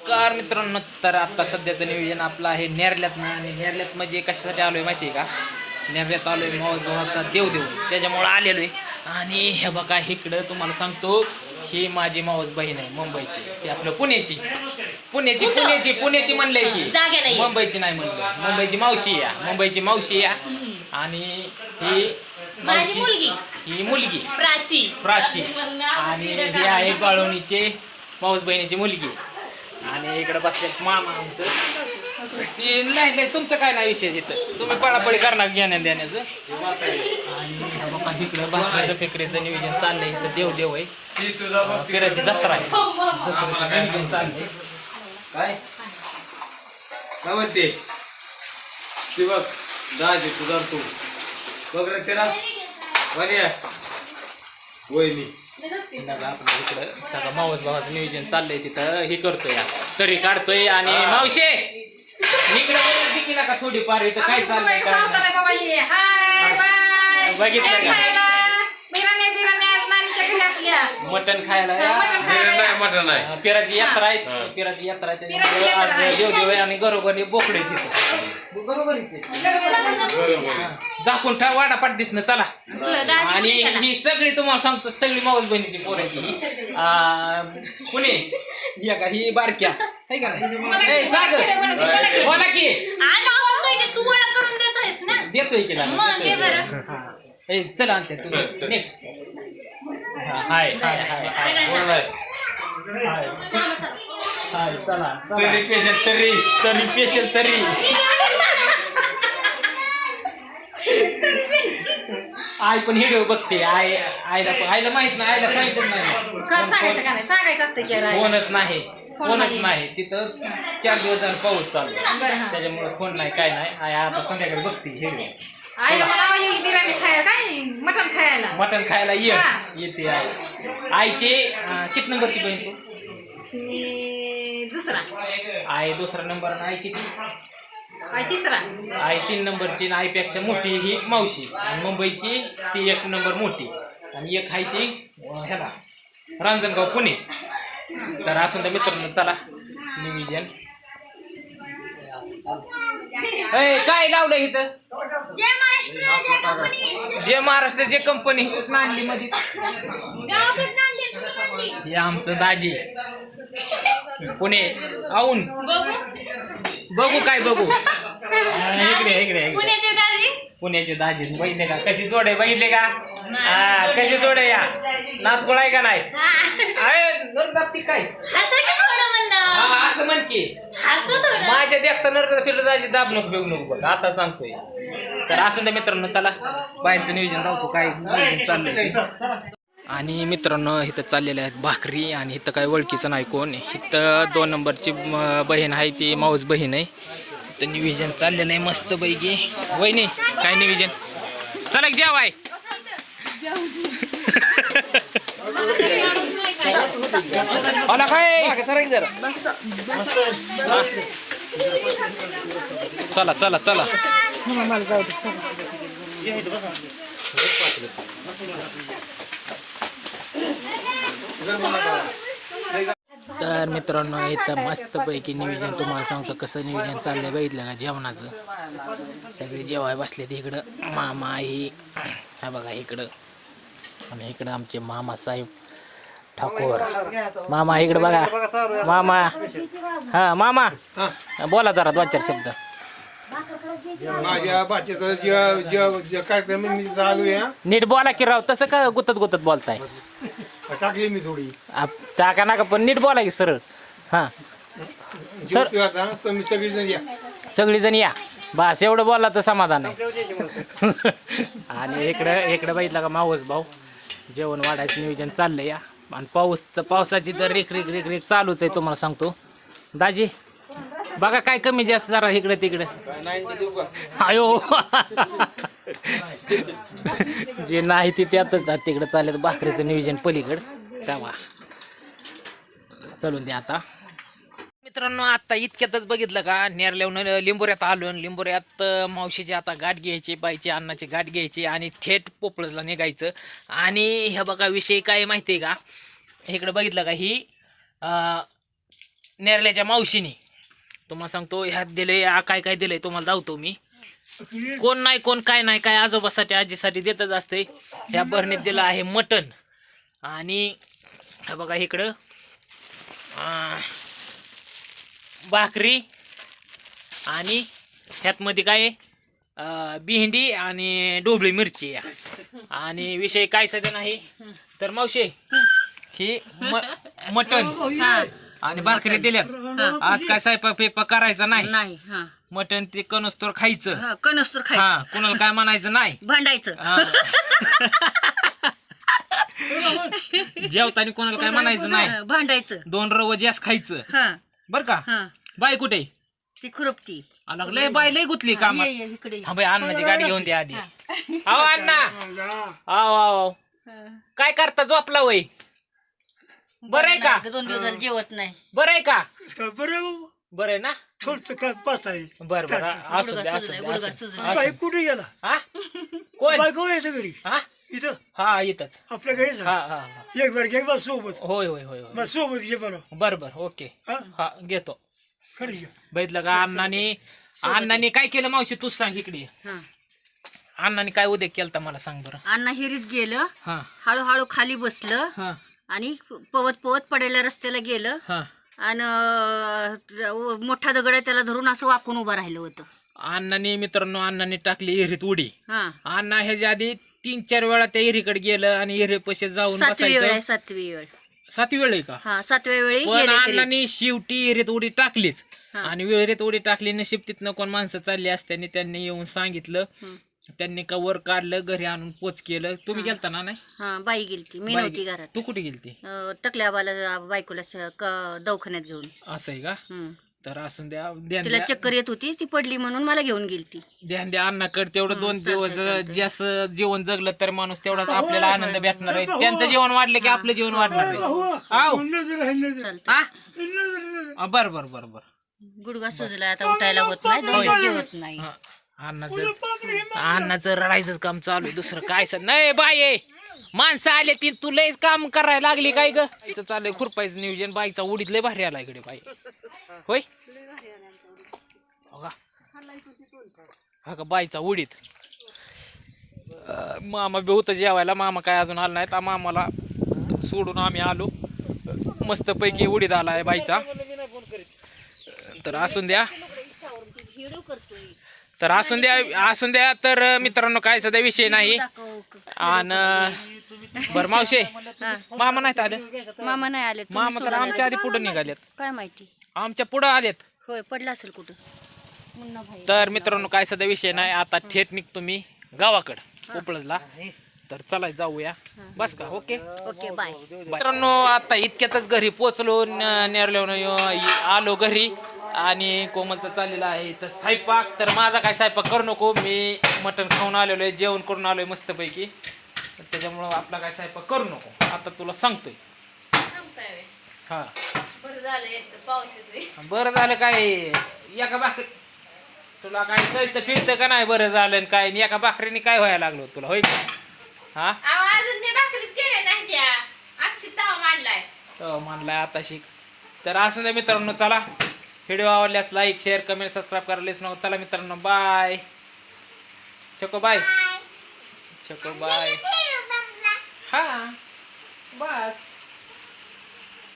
नमस्कार मित्रांनो तर आता सध्याचं नियोजन आपलं आहे नेरल्यात आणि नेरल्यात म्हणजे कशासाठी आलोय माहिती आहे का? नेरल्यात आलोय मावस भावाचा देव देव त्याच्यामुळं आलेलो आहे आणि हे बघा इकडं तुम्हाला सांगतो ही माझी मावस बहीण आहे मुंबईची. ती आपलं पुण्याची. पुण्याची पुण्याची पुण्याची म्हणलंय जागा की. मुंबईची नाही म्हणलं. मुंबईची मावशी या. मुंबईची मावशी या. आणि ही मावशी. ही मुलगी. प्राची. प्राची. आणि ही आहे बाळवणीचे माऊस बहिणीची मुलगी. आणि इकडे बसले मामा आमचं. ती नाही नाही तुमचं काय नाही विषय तिथं. तुम्ही पळापळी करणार घेण्या देण्याचं. आणि हे इकडं भाकरीचं फेकरीचं नियोजन चाललंय इथं देव देव आहे. अं, फिरायची जत्रा आहे. जत्रेचं नियोजन चाललंय. काय? काय म्हणते? ती बघ दाजी तुझा तू. बघ रे तेरा वय वहिनी. इकडं. सगळं मावस भावाचं नियोजन चाललंय तिथं. हे करतोय तरी काढतोय आणि मावशे इकडे का थोडी पार इथं काय चाललंय काय नाही. बघितलं का? मटण खायला या. बिर्याणी नाही मटण नाही. अं, पिराची यात्रा आहे. हा. पिराची यात्रा आहे. पिराची यात्रा आहे. देव देव आणि घरोघरी बोकडे तिथं. घरोघरीच आहे. बरोबर. झाकून ठेवा वाडापाट दिसणं. चला. आणि ही सगळी तुम्हाला सांगतो सगळी मावस बहिणीची पोर आहे ती. अं, पुणे या का ही बारक्या है का नाही ए, का गं? बोला की तू ओळख करून देतोयस ना देतोय की नाही? मग दे देतोय. बरं. हा. ए चला आणते तुम्ही निघ. हा, हाय हाय हाय हाय कोण आहे? हाय हाय चला चला तरी पेशंट तरी तरी पेशल तरी आई पण हिडिओ बघते. आई आईला आईला माहीत नाही आईला सांगितलं नाही. का सांगायचं का नाही? सांगायचं असतं की. फोनच नाही. फोन फोनच नाही. तिथं चार दिवस झालं पाऊस चालू बरं हा. त्याच्यामुळे फोन नाही काय नाही. आई आता संध्याकाळी बघते हिडिओ आईला ये बिर्याणी खायला. काय मटण खायला. मटण खायला ये. हा. येते आई. आईची अं, किती नंबरची बहीण तू? मी दुसरा. आई दुसरा नंबर आणि आई किती? तिसरा. आई तीन नंबरची आणि आईपेक्षा मोठी ही मावशी. आणि मुंबईची ती एक नंबर मोठी. आणि एक आहे ती ह्याला. रांजणगाव पुणे. तर असून त्या मित्रांनो चला. निविजन. ए, काय लावलं इथं? जे महाराष्ट्र जे कंपनी कुठं आणली मध्ये हे आमचं दाजी. पुणे. आऊन. बघू काय बघू. हा, इकडे इकडे पुण्याचे दाजी? पुण्याचे दाजी. बघितले का? कशी जोड आहे बघितले का? हा कशी जोड आहे या? नातकुळ आहे का नाही? अरे नरदात ती काय? हसू की थोडं म्हणलं. हा, असं म्हण की. हसू थोडं. माझ्या देखता नरकत फिरलं दाजी दाब नको बेग नको बघ आता सांगतोय. तर असं त्या मित्रांनो चला. बाहेरचं नियोजन धावतो काय नियोजन चाललंय ते. आणि मित्रांनो इथं चाललेले आहेत भाकरी आणि इथं काय ओळखीचं नाही कोण. इथं दोन नंबरची बहीण आहे ती माऊस बहीण आहे. इथं निविजन चाललेलं आहे मस्त पैकी नाही काय निविजन चला एक जेवाय होला काय? चला चला चला. तर मित्रांनो इथं मस्तपैकी नियोजन तुम्हाला सांगतो कसं नियोजन चाललंय बघितलं का जेवणाचं? सगळे जेवाय बसले इकडं. मामा आई हा बघा इकडं. आणि इकडं आमचे मामा साहेब ठाकूर. मामा इकडं बघा. मामा. हा मामा. बोला जरा दोन चार शब्द. माझ्या भाषेचा कार्यक्रम नीट बोला की राव तसं का गुतत गुतत बोलताय? टाकली मी थोडी आप- टाका नाका पण नीट बोला की सरळ. हा. सर तुम्ही सगळी जण या. सगळीजण या. बस एवढं बोलला तर समाधान आहे. आणि इकडं इकडं बघितलं का मावस भाऊ? जेवण वाढायचं नियोजन चाललंय या. आणि पाऊस तर पावसाची तर रेख रेख रेख रेख चालूच आहे तुम्हाला सांगतो. दाजी बघा काय कमी जास्त जरा इकडं तिकडं. आयो जे नाही ते त्यातच तिकडं चालत भाकरीचं नियोजन पलीकड. तेव्हा चलून द्या आता. मित्रांनो आता इतक्यातच बघितलं का नेरल्याहून लिंबोऱ्यात आलो आणि लिंबोऱ्यात मावशीची आता गाठ घ्यायची बाईची अन्नाची गाठ घ्यायची आणि थेट पोपळसला निघायचं. आणि हे बघा विषय काय माहिती आहे का? इकडं बघितलं का ही नेरल्याच्या मावशीनी. तुम्हाला सांगतो ह्यात दिले काय काय दिलंय तुम्हाला धावतो मी. कोण नाही कोण काय नाही काय आजोबासाठी आजीसाठी देतच असते. ह्या भरणीत दिलं आहे मटण. आणि हे बघा इकडं. भाकरी. आणि ह्यात मध्ये काय भेंडी आणि डोबळी मिरची. आहे. आणि विषय काय सध्या नाही. तर मावशे ही. मटण. आणि भाकरी दिल्यात. आज काय स्वयंपाक पेपा करायचा नाही. नाही हा. मटण ते कणस्तोर खायचं. हा कनस्तूर खायचं. हा कुणाला काय म्हणायचं नाही. भांडायचं. हा. जेवताना कोणाला काय म्हणायचं नाही. हा, भांडायचं. दोन रव जास्त खायचं. हा. बर का? हा. बाय कुठे? ती खुरपती. लय बाय लय गुतली कामात. ये इकडे हा बाई अण्णाची गाडी घेऊन द्या आधी. अहो अण्णा आओ आओ काय करता झोपला वय? बरं आहे का? नाही, दोन दिवस झाले जेवत नाही. बरं आहे का? बरं बरं आहे ना? थोडस काय पाच आहे बर. बर असू गुडघा द्या असू सुजलाय, द्या, गुडघा असू सुजलाय. द्या. बाई कुठे गेला? हा? कोण? बायको यायचं घरी? हा? इथं? हा येतच आपल्या घरीच हा हा हा. एक बार बार सोबत. होय होय होय होय. मग सोबत घे बरं. बर बर ओके. हा? हा घेतो. खरं घे. बघितलं का अण्णाने अण्णाने काय केलं मावशी? तूच सांग इकडे. हा. अण्णाने काय उद्या केलं मला सांग बरं. अण्णा हिरीत गेलं. हा. हळूहळू खाली बसलं. हा. आणि पवत पवत पडायला रस्त्याला गेलं. हा. आणि मोठा दगड आहे त्याला धरून असं वाकून उभं राहिलं होतं. अण्णाने मित्रांनो अण्णाने टाकली एरीत उडी. हा. अण्णा ह्याच्या आधी तीन चार वेळा त्या एरीकडे गेलं आणि एरी पैसे जाऊन सातवी वेळ आहे बसायचं सातवी वेळ. सातवी वेळ आहे का? हा सातव्या वेळी पण गेले हिरीत. अण्णाने शेवटी एरीत उडी टाकलीच. हा. आणि विहिरीत उडी टाकली नशीब तिथनं कोण माणसं चालली असत्याने त्यांनी येऊन सांगितलं. त्यांनी कवर काढलं घरी आणून पोच केलं. तुम्ही गेलता ना नाही? हा बाई गेलती. मी बाई नव्हती गे- घरात. तू कुठे गेलती? अं, टकल्यावाला बायकोला स- क- दवाखान्यात घेऊन. असं आहे का. तर असून द्या ध्यान तिला द्या. चक्कर येत होती ती पडली म्हणून मला घेऊन गेलती. ध्यान द्या अण्णाकडे तेवढं दोन दिवस. जास्त जीवन जगलं तर माणूस तेवढाच आपल्याला आनंद भेटणार आहे. त्यांचं जीवन वाढलं की आपलं जीवन वाढणार आहे. बर बर बर बर. गुडगा सुजला आता उठायला होत नाही दोन दिवस जेवत नाही. अण्णाचं अण्णाचं रडायचंच काम चालू आहे दुसरं काय सर नाही बाय माणसं आले ती तू लयच काम करायला लागली काय ग? इथं चाललंय खुरपायचं नियोजन बाईचा उडीत लय भारी आला इकडे बाई. होय? हो का? हा का बाईचा उडीत. अं, मामा बी होतं जेवायला मामा काय अजून आला नाही तर मामाला सोडून आम्ही आलो. मस्तपैकी उडीत आला आहे बाईचा. तर असून द्या. तर असून द्या असून द्या तर मित्रांनो काय सध्या विषय नाही. आणि बरं मावशे मामा नाहीत आले. मामा नाही आले मामा तर आमच्या आधी पुढे निघालेत. काय माहिती? आमच्या पुढं आलेत. होय पडला असेल कुठं? तर मित्रांनो काय सध्या विषय नाही. आता थेट निघतो मी गावाकडं कोपळजला तर चला जाऊया. बस का ओके? Okay bye. मित्रांनो आता इतक्यातच घरी पोचलो नेरलो आलो घरी. आणि कोमलचं चाललेलं आहे. तर स्वयंपाक तर माझा काय स्वयंपाक करू नको. मी मटण खाऊन आलेलो आहे जेवण करून आलोय मस्तपैकी. तर त्याच्यामुळं आपला काय स्वयंपाक करू नको. आता तुला सांगतोय. हा. बरं झालं बरं झालं काय? एका भाकरी तुला काय कळतं फिरतं का नाही बरं झालं आणि काय? आणि एका भाकरीने काय व्हायला लागलो तुला होय का? हा? अहो, अजून मी भाकरीच केल्या नाही त्या. आज शितावा मांडलाय. तो म्हणलाय आता शिक तर असं मित्रांनो चला. व्हिडिओ आवडल्यास लाईक शेअर कमेंट सबस्क्राईब करायला विसरू नका. चला मित्रांनो बाय चको बाय चको बाय हा. बस.